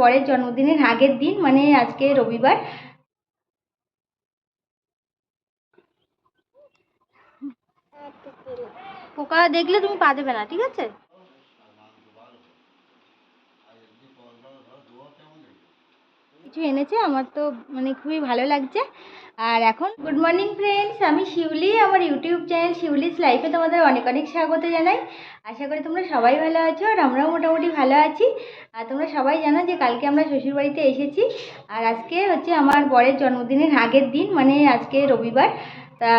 বরের জন্মদিনের আগের দিন মানে আজকে রবিবার। পোকা দেখলে তুমি পা দেবে না, ঠিক আছে? কিছু এনেছে, আমার তো মানে খুবই ভালো লাগছে। আর এখন গুড মর্নিং ফ্রেন্ডস আমি শিউলি, আমার ইউটিউব চ্যানেল শিউলিস লাইফে তোমাদের অনেক অনেক স্বাগত জানাই। আশা করি তোমরা সবাই ভালো আছো আর আমরাও মোটামুটি ভালো আছি। আর তোমরা সবাই জানো যে কালকে আমরা শ্বশুরবাড়িতে এসেছি। আর আজকে হচ্ছে আমার বরের জন্মদিনের আগের দিন মানে আজকে রবিবার। তা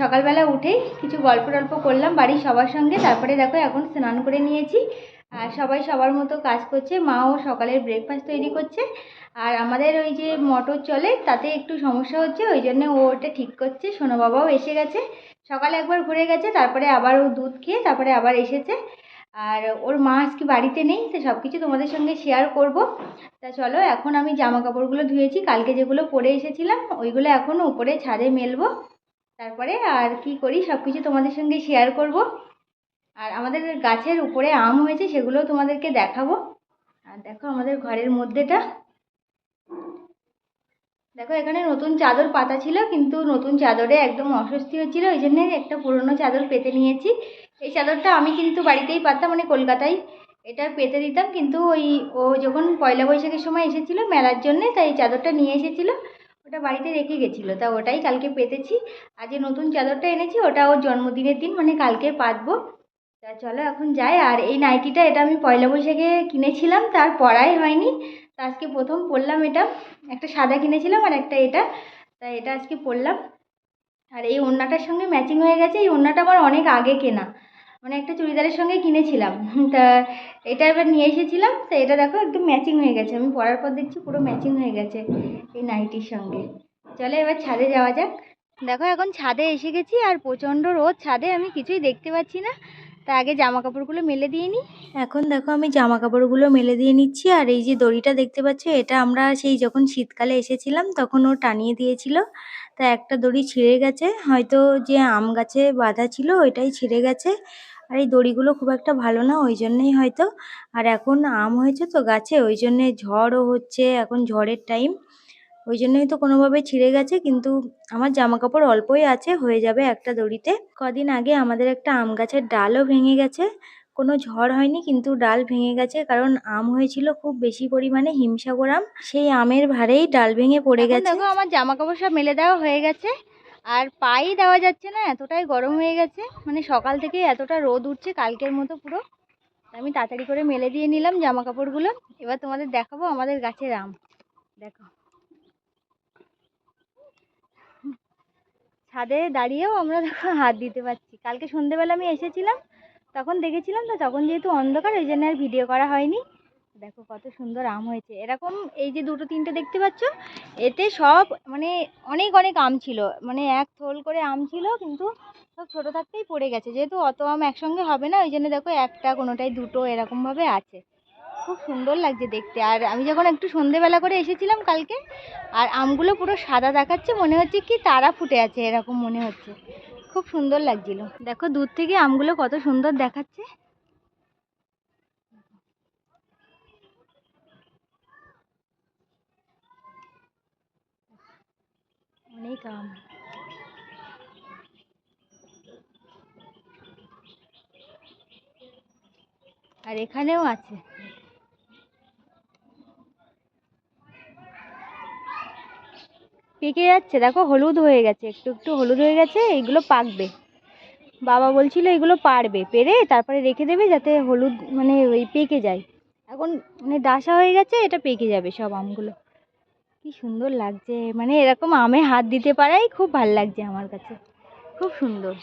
সকালবেলা উঠেই কিছু গল্প টল্প করলাম বাড়ির সবার সঙ্গে। তারপরে দেখো এখন স্নান করে নিয়েছি। আর সবাই সবার মতো কাজ করছে। মাও সকালের ব্রেকফাস্ট তৈরি করছে। আর আমাদের ওই যে মোটর চলে, তাতে একটু সমস্যা হচ্ছে, ওই জন্য ও ওটা ঠিক করছে। সোনা বাবাও এসে গেছে। সকালে একবার ঘুরে গেছে, তারপরে আবার ও দুধ খেয়ে তারপরে আবার এসেছে। আর ওর মা আজকে বাড়িতে নেই, তো সব কিছু তোমাদের সঙ্গে শেয়ার করব। তা চলো, এখন আমি জামা কাপড়গুলো ধুয়েছি। কালকে যেগুলো পরে এসেছিলাম, ওইগুলো এখন উপরে ছাদে মেলবো। তারপরে আর কি করি সব কিছু তোমাদের সঙ্গে শেয়ার করব। আর আমাদের গাছের উপরে আম হয়েছে, সেগুলোও তোমাদেরকে দেখাবো। আর দেখো আমাদের ঘরের মধ্যেটা। দেখো, এখানে নতুন চাদর পাতা ছিল, কিন্তু নতুন চাদরে একদম অস্বস্তি হচ্ছিল। ওই জন্য একটা পুরনো চাদর পেতে নিয়েছি। এই চাদরটা আমি কিন্তু বাড়িতেই পাতাম মানে কলকাতায় এটা পেতে দিতাম। কিন্তু ওই, ও যখন পয়লা বৈশাখের সময় এসেছিল মেলার জন্যে, তাই এই চাদরটা নিয়ে এসেছিল। ওটা বাড়িতে রেখে গেছিল, তা ওটাই কালকে পেতেছি। আর যে নতুন চাদরটা এনেছি, ওটা ওর জন্মদিনের দিন মানে কালকে পাতবো। তা চলো এখন যাই, আর এই নাইটিটা এটা আমি পয়লা বৈশাখে কিনেছিলাম, তার পরাই হয়নি। তা আজকে প্রথম পরলাম এটা। একটা সাদা কিনেছিলাম আর একটা এটা। তা এটা আজকে পরলাম। আর এই ওড়নাটার সঙ্গে ম্যাচিং হয়ে গেছে। এই ওড়নাটা আমার অনেক আগে কেনা। মানে একটা চুড়িদারের সঙ্গে কিনেছিলাম। তা এটা এবার নিয়ে এসেছিলাম। তো এটা দেখো একদম ম্যাচিং হয়ে গেছে। আমি পরার পর দেখছি পুরো ম্যাচিং হয়ে গেছে এই নাইটির সঙ্গে। চলে এবার ছাদে যাওয়া যাক। দেখো এখন ছাদে এসে গেছি, আর প্রচণ্ড রোদ। ছাদে আমি কিছুই দেখতে পাচ্ছি না। তা আগে জামা কাপড়গুলো মেলে দিয়ে নিই এখন দেখো আমি জামা কাপড়গুলো মেলে দিয়ে নিচ্ছি, আর এই যে দড়িটা দেখতে পাচ্ছ, এটা আমরা সেই যখন শীতকালে এসেছিলাম তখন ও টানিয়ে দিয়েছিল। তা একটা দড়ি ছিঁড়ে গেছে, হয়তো যে আম গাছে বাঁধা ছিল ওইটাই ছিঁড়ে গেছে। আর এই দড়িগুলো খুব একটা ভালো না, ওই জন্যেই হয়তো। আর এখন আম হয়েছে তো গাছে, ওই জন্যে ঝড়ও হচ্ছে, এখন ঝড়ের টাইম ওই জন্যই তো কোনোভাবে ছিঁড়ে গেছে কিন্তু আমার জামা কাপড় অল্পই আছে হয়ে যাবে একটা দড়িতে। কদিন আগে আমাদের একটা আম গাছের ডালও ভেঙে গেছে। কোনো ঝড় হয়নি কিন্তু ডাল ভেঙে গেছে কারণ আম হয়েছিল খুব বেশি পরিমাণে হিমসাগর আম। সেই আমের ভারেই ডাল ভেঙে পড়ে গেছে। দেখো আমার জামা কাপড় সব মেলে দেওয়া হয়ে গেছে আর পাই দেওয়া যাচ্ছে না এতটাই গরম হয়ে গেছে। মানে সকাল থেকে এতটা রোদ উঠছে কালকের মতো পুরো। আমি তাড়াতাড়ি করে মেলে দিয়ে নিলাম জামা কাপড়গুলো এবার তোমাদের দেখাবো আমাদের গাছের আম। দেখো। ছাদে দাঁড়িয়েও আমরা দেখো হাত দিতে পারছি। কালকে সন্ধেবেলা আমি এসেছিলাম, তখন দেখেছিলাম তো তখন যেহেতু অন্ধকার, ওই জন্য আর ভিডিও করা হয়নি। দেখো কত সুন্দর আম হয়েছে। এরকম এই যে দুটো তিনটে দেখতে পাচ্ছ, এতে সব মানে অনেক অনেক আম ছিল। মানে এক থোল করে আম ছিল, কিন্তু সব ছোটো থাকতেই পড়ে গেছে। যেহেতু অত আম একসঙ্গে হবে না, ওই জন্য দেখো একটা কোনোটাই দুটো এরকমভাবে আছে। খুব সুন্দর লাগছে দেখতে। আর আমি যখন একটু সন্ধেবেলা করে এসেছিলাম কালকে, আর আমগুলো পুরো সাদা দেখাচ্ছে, মনে হচ্ছে কি তারা ফুটে আছে, এরকম মনে হচ্ছে। খুব সুন্দর লাগছিল। দেখো, দূর থেকে আমগুলো কত সুন্দর দেখাচ্ছে। অনেক আম। আর এখানেও আছে। পেকে যাচ্ছে, দেখো হলুদ হয়ে গেছে, একটু একটু হলুদ হয়ে গেছে এইগুলো পাকবে। বাবা বলছিল এগুলো পারবে, পেরে তারপরে রেখে দেবে যাতে হলুদ মানে ওই পেকে যায়। এখন মানে ডাসা হয়ে গেছে, এটা পেকে যাবে সব আমগুলো। কি সুন্দর লাগছে মানে এরকম আমে হাত দিতে পারাই খুব ভালো লাগছে আমার কাছে। খুব সুন্দর।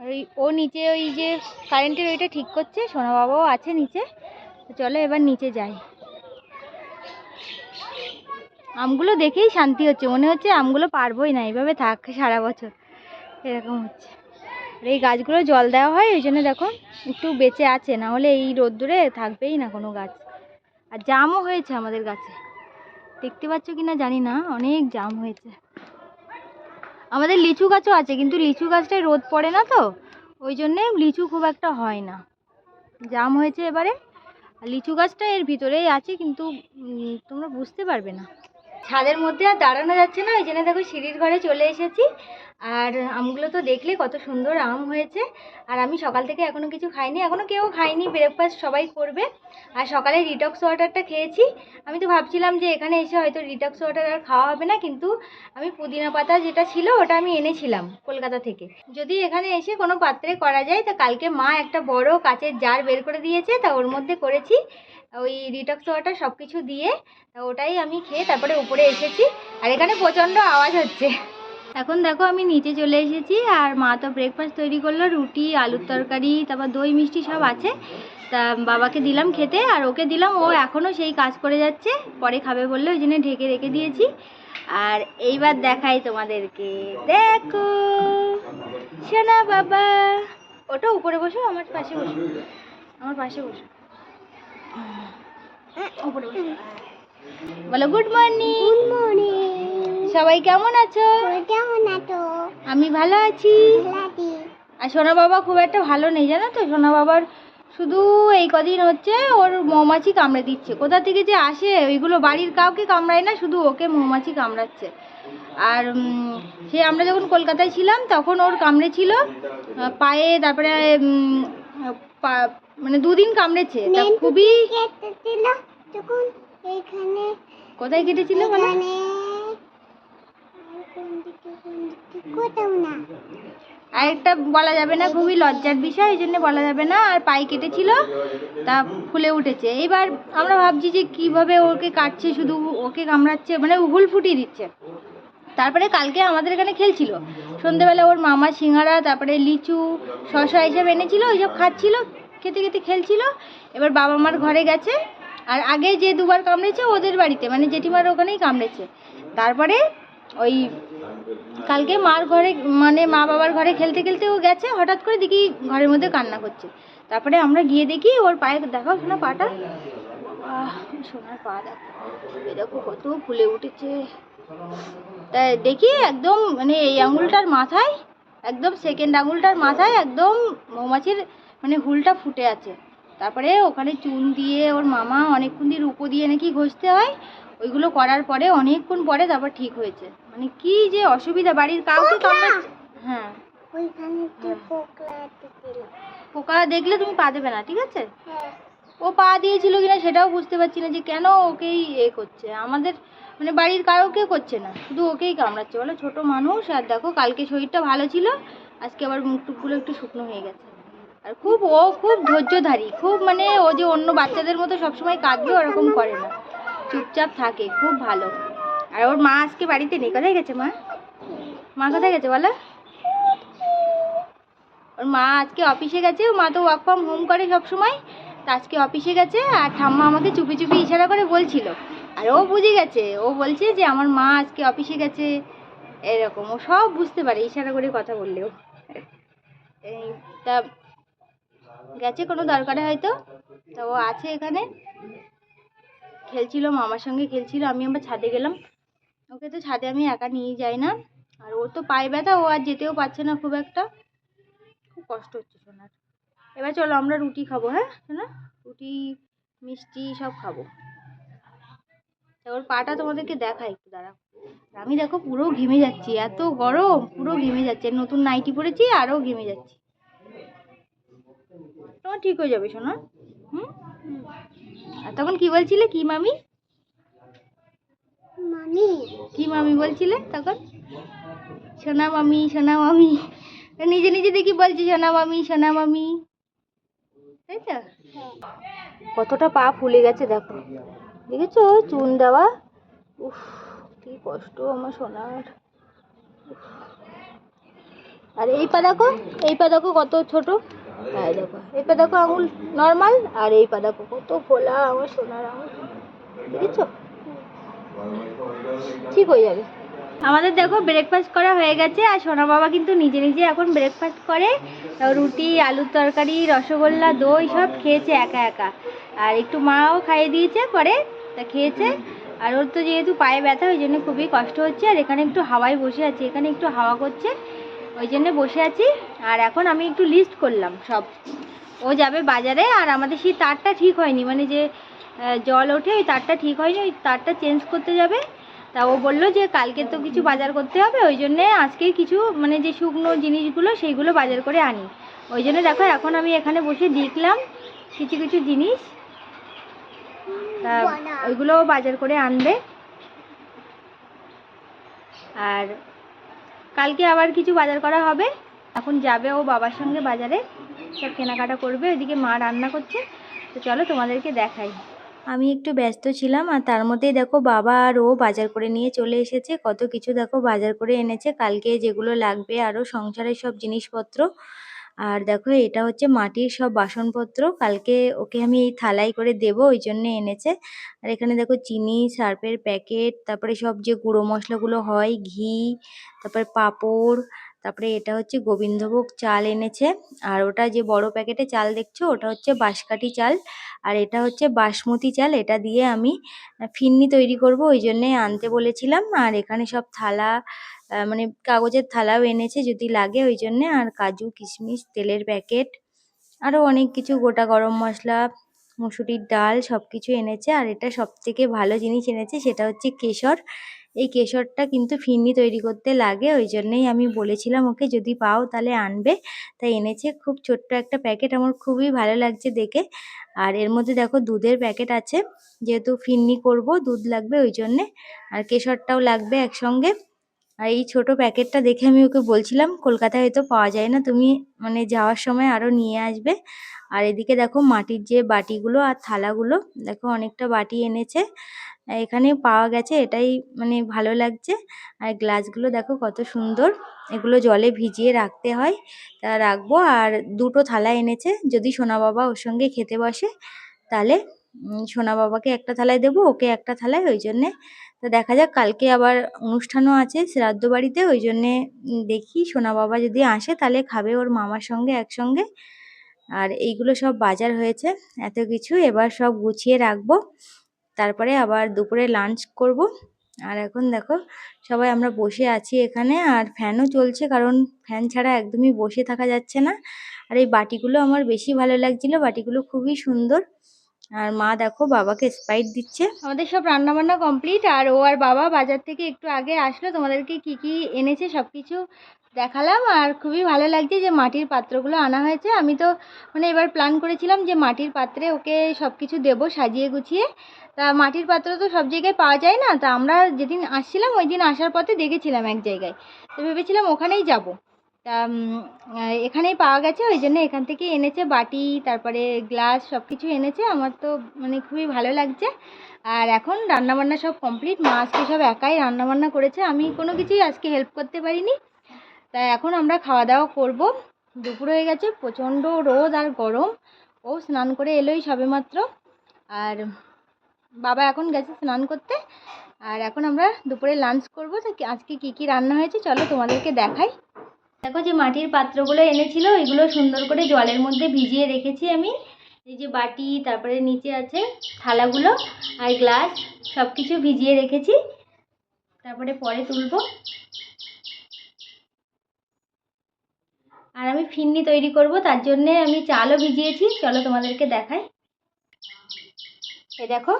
ওই ও নিচে ওই যে কারেন্টের ওইটা ঠিক করছে সোনা বাবাও আছে নিচে। চলো এবার নিচে যাই। আমগুলো দেখেই শান্তি হচ্ছে, মনে হচ্ছে আমগুলো পারবোই না, এইভাবে থাক সারা বছর। এরকম হচ্ছে। আর এই গাছগুলো জল দেওয়া হয়, ওই জন্য দেখো একটু বেঁচে আছে, না হলে এই রোদ্দুরে থাকবেই না কোনো গাছ। আর জামও হয়েছে আমাদের গাছে। দেখতে পাচ্ছ কি না জানি না, অনেক জাম হয়েছে। আমাদের লিচু গাছও আছে, কিন্তু লিচু গাছটায় রোদ পড়ে না তো, ওই জন্যে লিচু খুব একটা হয় না। জাম হয়েছে এবারে লিচু গাছটা এর ভিতরেই আছে, কিন্তু তোমরা বুঝতে পারবে না। ছাদের মধ্যে আর দাঁড়ানো যাচ্ছে না, ওই জন্য দেখো সিঁড়ির ঘরে চলে এসেছি। আর আমগুলো তো দেখলে কত সুন্দর আম হয়েছে। আর আমি সকাল থেকে এখনও কিছু খাইনি এখনও কেউ খাইনি ব্রেকফাস্ট সবাই করবে। আর সকালে রিটক্স ওয়াটারটা খেয়েছি। আমি তো ভাবছিলাম যে এখানে এসে হয়তো রিটক্স ওয়াটার আর খাওয়া হবে না, কিন্তু আমি পুদিনা পাতা যেটা ছিল ওটা আমি এনেছিলাম কলকাতা থেকে। যদি এখানে এসে কোনো পাত্রে করা যায়, তা কালকে মা একটা বড় কাচের জার বের করে দিয়েছে, তা ওর মধ্যে করেছি। ওই রিটক্স ওয়াটার সব কিছু দিয়ে ওটাই আমি খেয়ে তারপরে উপরে এসেছি। আর এখানে প্রচণ্ড আওয়াজ হচ্ছে। এখন দেখো আমি নিচে চলে এসেছি আর মা তো ব্রেকফাস্ট তৈরি করল, রুটি, আলুর তরকারি, তারপর দই, মিষ্টি সব আছে। তা বাবাকে দিলাম খেতে আর ওকে দিলাম, ও এখনও সেই কাজ করে যাচ্ছে, পরে খাবে বললে, ওই জন্য ঢেকে রেখে দিয়েছি। আর এইবার দেখাই তোমাদেরকে। দেখো শোনা বাবা। ওটা উপরে বসো, আমার পাশে বসো। আমার পাশে বসো। উপরে বসো। বলো, গুড মর্নিং। Good morning. সবাই কেমন আছো? কেমন আছো? আমি ভালো আছি। আর সোনা বাবা খুব একটা ভালো নেই জানো তো? সোনা বাবার শুধু এই কদিন হচ্ছে ওর মৌমাছি কামড়ে দিচ্ছে। কোথা থেকে যে আসে ওইগুলো বাড়ির কাউকে কামড়ায় না শুধু ওকে মৌমাছি কামড়াচ্ছে। আর সে আমরা যখন কলকাতায় ছিলাম তখন ওর কামড়েছিল পায়ে তারপরে মানে দুদিন কামড়েছে। তা খুবই কোথায় কেটেছিল বলো? আর একটা বলা যাবে না খুবই লজ্জার বিষয়, এই জন্য বলা যাবে না। আর পায়ে কেটেছিল, তা ফুলে উঠেছে। এবার আমরা ভাবছি যে কীভাবে ওকে কাটছে, শুধু ওকে কামড়াচ্ছে মানে হুল ফুটিয়ে দিচ্ছে। তারপরে কালকে আমাদের এখানে খেলছিল। সন্ধেবেলা ওর মামা সিঙ্গারা, তারপরে লিচু শশা এইসব এনেছিল, ওইসব খাচ্ছিল, খেতে খেতে খেলছিল। এবার বাবা মার ঘরে গেছে। আর আগে যে দুবার কামড়েছে ওদের বাড়িতে মানে জেঠিমার ওখানেই কামড়েছে। তারপরে ওই কালকে মার ঘরে মানে মা বাবার ঘরে খেলতে খেলতে ও গেছে, হঠাৎ করে দেখি ঘরের মধ্যে কান্না করছে। তারপরে আমরা গিয়ে দেখি ওর পায়ে দেখাও শোনা পাটা। সোনার পা দেখো। দেখো কত ফুলে উঠেছে। তা দেখি একদম মানে এই আঙুলটার মাথায়, একদম সেকেন্ড আঙুলটার মাথায় একদম মৌমাছির মানে হুলটা ফুটে আছে। তারপরে ওখানে চুন দিয়ে ওর মামা অনেকক্ষণ দিয়ে রূপো দিয়ে নাকি ঘষতে হয়। ওইগুলো করার পরে অনেকক্ষণ পরে তারপর ঠিক হয়েছে। মানে কি যে অসুবিধা বাড়ির কাউকে কামড়াচ্ছে হ্যাঁ। ওইখানে যে পোকলা ছিল। পোকা দেখলে তুমি পা দেবে না ঠিক আছে? হ্যাঁ। ও পা দিয়েছিল কিনা সেটাও বুঝতে পারছি না যে কেন ওকেই এ করছে। আমাদের মানে বাড়ির কারোকে করছে না শুধু ওকেই কামড়াচ্ছে। বলো ছোট মানুষ আর দেখো কালকে শরীরটা ভালো ছিল আজকে আবার মুখ টুকগুলো একটু শুকনো হয়ে গেছে। আর খুব ও খুব ধৈর্যধারী খুব মানে ও যে অন্য বাচ্চাদের মতো সবসময় কাঁদবে ওরকম করে না। চুপচাপ থাকে, খুব ভালো। আর ওর মা আজকে বাড়িতে নেই। কোথায় গেছে মা? মা কোথায় গেছে বলো? ওর মা আজকে অফিসে গেছে, ও মা তো ওয়ার্ক ফ্রম হোম করে সব সময় তা আজকে অফিসে গেছে আর ঠাম্মা আমাকে চুপি চুপি ইশারা করে বলছিল। আর ও বুঝে গেছে, ও বলছে যে আমার মা আজকে অফিসে গেছে। এরকম, ও সব বুঝতে পারে, ইশারা করে কথা বললেও। তা গেছে কোনো দরকারে হয়তো? তা ও আছে এখানে? খেলছিল, মামার সঙ্গে খেলছিল, আমি আবার ছাদে গেলাম। ওকে তো ছাদে আমি একা নিয়ে যাই না। আর ওর তো পায়ে ব্যথা, ও আর যেতেও পারছে না খুব একটা। খুব কষ্ট হচ্ছে সোনার। এবার চলো আমরা রুটি খাব হ্যাঁ শোনা রুটি, মিষ্টি সব খাব। ওর পাটা তোমাদেরকে দেখাই একটু আর আমি দেখো পুরো ঘেমে যাচ্ছি, এত গরম, পুরো ঘেমে যাচ্ছে। নতুন নাইটি পরেছি আরও ঘেমে যাচ্ছি। তোমার ঠিক হয়ে যাবে সোনা? আর তখন কি বলছিলে? কি মামি? মামি। কি মামি বলছিলে তখন? সোনা মামি সোনা মামি। নিজে নিজে দেখি বলছি সোনা মামি সোনা মামি। তাই তো? কতটা পা ফুলে গেছে দেখো। দেখেছ? চুন দেওয়া। উফ কি কষ্ট আমার সোনার। আর এই পা দেখো এই পা দেখো কত ছোট? এই দেখো এই পা দেখো আঙুল নর্মাল আর এই পা দেখো কত ফোলা, আমার সোনার আঙুল। দেখেছ? ঠিক হয়ে যাবে। আমাদের দেখো ব্রেকফাস্ট করা হয়ে গেছে, আর সোনা বাবা কিন্তু নিজে নিজে এখন ব্রেকফাস্ট করে। রুটি, আলুর তরকারি, রসগোল্লা, দই সব খেয়েছে একা একা। আর একটু মাও খাইয়ে দিয়েছে পরে, তা খেয়েছে। আর ওর তো যেহেতু পায়ে ব্যথা, ওই জন্য খুবই কষ্ট হচ্ছে। আর এখানে একটু হাওয়ায় বসে আছে, এখানে একটু হাওয়া করছে। ওই জন্য বসে আছি। আর এখন আমি একটু লিস্ট করলাম সব। ও যাবে বাজারে আর আমাদের সেই তারটা ঠিক হয়নি। মানে যে জল ওঠে ওই তারটা ঠিক হয়নি ওই তারটা চেঞ্জ করতে যাবে। তা ও বলল যে কালকে তো কিছু বাজার করতে হবে ওই জন্যে আজকে কিছু মানে যে শুকনো জিনিসগুলো সেইগুলো বাজার করে আনি। ওই জন্য দেখো এখন আমি এখানে বসে দেখলাম কিছু কিছু জিনিস। তা ওইগুলো বাজার করে আনবে। আর কালকে আবার কিছু বাজার করা হবে। এখন যাবে ও বাবার সঙ্গে বাজারে। সব কেনাকাটা করবে, ওইদিকে মা রান্না করছে। তো চলো তোমাদেরকে দেখাই। আমি একটু ব্যস্ত ছিলাম আর তার মধ্যেই দেখো বাবা আর ও বাজার করে নিয়ে চলে এসেছে। কত কিছু দেখো বাজার করে এনেছে। কালকে যেগুলো লাগবে আরও সংসারের সব জিনিসপত্র। আর দেখো, এটা হচ্ছে মাটির সব বাসনপত্র। কালকে ওকে আমি এই থালাই করে দেব, ওই জন্য এনেছে। আর এখানে দেখো, চিনি, সার্ফের প্যাকেট, তারপরে সব যে গুঁড়ো মশলাগুলো হয়, ঘি, তারপরে পাঁপড়, তারপরে এটা হচ্ছে গোবিন্দভোগ চাল এনেছে। আর ওটা যে বড় প্যাকেটে চাল দেখছ, ওটা হচ্ছে বাঁশকাঠি চাল। আর এটা হচ্ছে বাসমতি চাল, এটা দিয়ে আমি ফিন্নি তৈরি করব, ওই জন্যে আনতে বলেছিলাম। আর এখানে সব থালা মানে কাগজের থালাও এনেছে যদি লাগে, ওই জন্যে। আর কাজু, কিশমিশ, তেলের প্যাকেট আরও অনেক কিছু, গোটা গরম মশলা, মুসুরির ডাল সব কিছু এনেছে। আর এটা সব থেকে ভালো জিনিস এনেছে, সেটা হচ্ছে কেশর। এই কেশরটা কিন্তু ফিরনি তৈরি করতে লাগে, ওই জন্যেই আমি বলেছিলাম ওকে, যদি পাও তাহলে আনবে। তাই এনেছে। খুব ছোট্ট একটা প্যাকেট, আমার খুবই ভালো লাগছে দেখে। আর এর মধ্যে দেখো দুধের প্যাকেট আছে, যেহেতু ফিরনি করব, দুধ লাগবে ওই জন্যে। আর কেশরটাও লাগবে একসঙ্গে। আর এই ছোট প্যাকেটটা দেখে আমি ওকে বলছিলাম, কলকাতায় হয়তো পাওয়া যায় না, তুমি মানে যাওয়ার সময় আরও নিয়ে আসবে। আর এদিকে দেখো মাটির যে বাটিগুলো আর থালাগুলো, দেখো অনেকটা বাটি এনেছে। এখানে পাওয়া গেছে, এটাই মানে ভালো লাগছে। আর গ্লাসগুলো দেখো কত সুন্দর, এগুলো জলে ভিজিয়ে রাখতে হয়, তা রাখব। আর দুটো থালা এনেছে, যদি সোনা বাবা ওর সঙ্গে খেতে বসে, তাহলে সোনা বাবাকে একটা থালায় দেবো, ওকে একটা থালায়, ওই জন্যে। তো দেখা যাক, কালকে আবার অনুষ্ঠানও আছে শ্রাদ্ধ বাড়িতে, ওই জন্যে দেখি সোনা বাবা যদি আসে তাহলে খাবে ওর মামার সঙ্গে একসঙ্গে। আর এইগুলো সব বাজার হয়েছে, এত কিছু এবার সব গুছিয়ে রাখব। তারপরে আবার দুপুরে লাঞ্চ করব। আর এখন দেখো, সবাই আমরা বসে আছি এখানে, আর ফ্যানও চলছে, কারণ ফ্যান ছাড়া একদমই বসে থাকা যাচ্ছে না। আর এই বাটিগুলো আমার বেশি ভালো লাগছিল, বাটিগুলো খুবই সুন্দর। আর মা দেখো বাবাকে স্প্রাইট দিচ্ছে। আমাদের সব রান্না বান্না কমপ্লিট আর ও আর বাবা বাজার থেকে একটু আগে আসলো, তোমাদেরকে কি কি এনেছে সব কিছু দেখালাম। আর খুবই ভালো লাগছে যে মাটির পাত্রগুলো আনা হয়েছে। আমি তো মানে এবার প্ল্যান করেছিলাম যে মাটির পাত্রে ওকে সব কিছু দেবো সাজিয়ে গুছিয়ে। তা মাটির পাত্র তো সব জায়গায় পাওয়া যায় না। তা আমরা যেদিন আসছিলাম, ওই দিন আসার পথে দেখেছিলাম এক জায়গায়। তো ভেবেছিলাম ওখানেই যাব। তা এখানেই পাওয়া গেছে। ওই জন্য এখান থেকে এনেছে বাটি, তারপরে গ্লাস সব কিছু এনেছে। আমার তো মানে খুবই ভালো লাগছে। আর এখন রান্নাবান্না সব কমপ্লিট। মা আজকে সব একাই রান্নাবান্না করেছে। আমি কোনো কিছুই আজকে হেল্প করতে পারিনি। তা, এখন আমরা খাওয়া দাওয়া করব। দুপুর হয়ে গেছে, প্রচণ্ড রোদ আর গরম। ও স্নান করে এলোই সবেমাত্র। আর বাবা এখন গেছে স্নান করতে। আর এখন আমরা দুপুরে লাঞ্চ করব। তো, আজকে কি কি রান্না হয়েছে? চলো তোমাদেরকে দেখাই। দেখো যে মাটির পাত্রগুলো এনেছিল, এগুলো সুন্দর করে জলের মধ্যে ভিজিয়ে রেখেছি আমি। এই যে বাটি, তারপরে নিচে আছে থালাগুলো আর গ্লাস সব কিছু ভিজিয়ে রেখেছি। তারপরে পরে তুলবো। আর আমি ফিন্নি তৈরি করব, তার জন্যে আমি চালও ভিজিয়েছি। চলো তোমাদেরকে দেখাই। এই দেখো,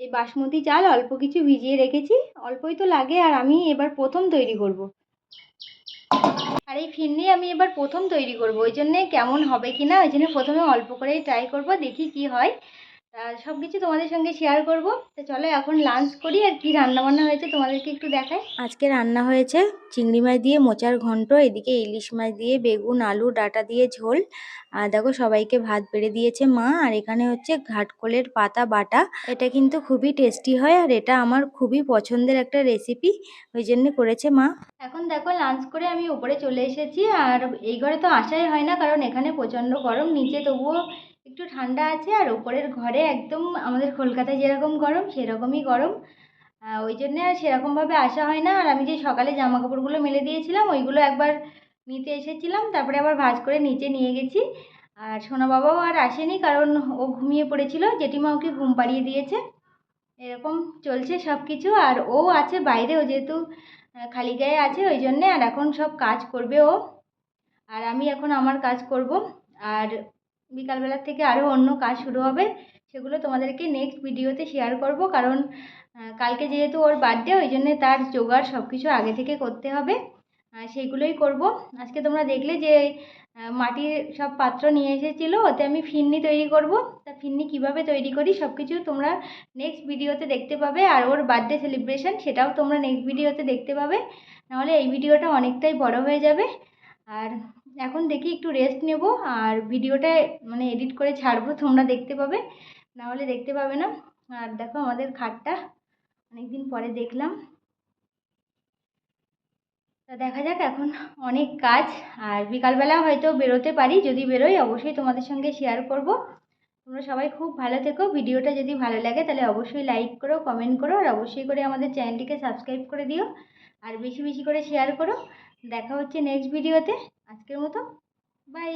এই বাসমতি চাল অল্প কিছু ভিজিয়ে রেখেছি। অল্পই তো লাগে, আর আমি এবার প্রথম তৈরি করব। আর এই ফিরনি আমি এবার প্রথম তৈরি করব, ওই জন্যে কেমন হবে কি না ওই জন্য প্রথমে অল্প করেই ট্রাই করব, দেখি কি হয়। সব কিছু তোমাদের সঙ্গে শেয়ার করব। তো চলো এখন লাঞ্চ করি আর কি রান্না বান্না হয়েছে তোমাদেরকে একটু দেখাই। আজকে রান্না হয়েছে চিংড়ি মাছ দিয়ে মোচার ঘন্ট এদিকে ইলিশ মাছ দিয়ে বেগুন আলু ডাঁটা দিয়ে ঝোল। আর দেখো সবাইকে ভাত বেড়ে দিয়েছে মা আর এখানে হচ্ছে ঘাটকোলের পাতা বাটা। এটা কিন্তু খুবই টেস্টি হয় আর এটা আমার খুবই পছন্দের একটা রেসিপি ওই জন্য করেছে মা। এখন দেখো লাঞ্চ করে আমি উপরে চলে এসেছি আর এই ঘরে তো আসাই হয় না কারণ এখানে প্রচণ্ড গরম নিচে তবুও একটু ঠান্ডা আছে আর উপরের ঘরে একদম আমাদের কলকাতায় যেরকম গরম, সেরকমই গরম। ওই জন্যে আর সেরকমভাবে আসা হয় না। আর আমি যে সকালে জামা কাপড়গুলো মেলে দিয়েছিলাম, ওইগুলো একবার নিতে এসেছিলাম। তারপরে আবার ভাঁজ করে নিচে নিয়ে গেছি। আর সোনা বাবাও আর আসেনি কারণ ও ঘুমিয়ে পড়েছিল। জেঠিমা ওকে ঘুম পাড়িয়ে দিয়েছে। এরকম চলছে সব কিছু আর ও আছে বাইরে, ও যেহেতু খালি গায়ে আছে, ওই জন্যে আর এখন সব কাজ করবে ও। আর আমি এখন আমার কাজ করব। আর বিকালবেলার থেকে আরও অন্য কাজ শুরু হবে, সেগুলো তোমাদেরকে নেক্সট ভিডিওতে শেয়ার করব। কারণ কালকে যেহেতু ওর বার্থডে ওই জন্যে তার জোগাড় সব কিছু আগে থেকে করতে হবে। সেইগুলোই করব। আজকে তোমরা দেখলে যে মাটির সব পাত্র নিয়ে এসেছিল, ওতে আমি ফিন্নি তৈরি করব। তা ফিন্নি কীভাবে তৈরি করি সব কিছু তোমরা নেক্সট ভিডিওতে দেখতে পাবে। আর ওর বার্থডে সেলিব্রেশন সেটাও তোমরা নেক্সট ভিডিওতে দেখতে পাবে। নাহলে এই ভিডিওটা অনেকটাই বড় হয়ে যাবে। আর এখন দেখি একটু রেস্ট নেব, আর ভিডিওটা মানে এডিট করে ছাড়বো, তোমরা দেখতে পাবে। নাহলে দেখতে পাবে না। আর দেখো আমাদের খাটটা, অনেকদিন পরে দেখলাম। তা দেখা যাক এখন অনেক কাজ, আর বিকালবেলা হয়তো বেরোতে পারি, যদি বেরোই অবশ্যই তোমাদের সঙ্গে শেয়ার করব। তোমরা সবাই খুব ভালো থেকো। ভিডিওটা যদি ভালো লাগে তাহলে অবশ্যই লাইক করো কমেন্ট করো, আর অবশ্যই করে আমাদের চ্যানেলটিকে সাবস্ক্রাইব করে দিও, আর বেশি বেশি করে শেয়ার করো। দেখা হচ্ছে নেক্সট ভিডিওতে আজকের মতো বাই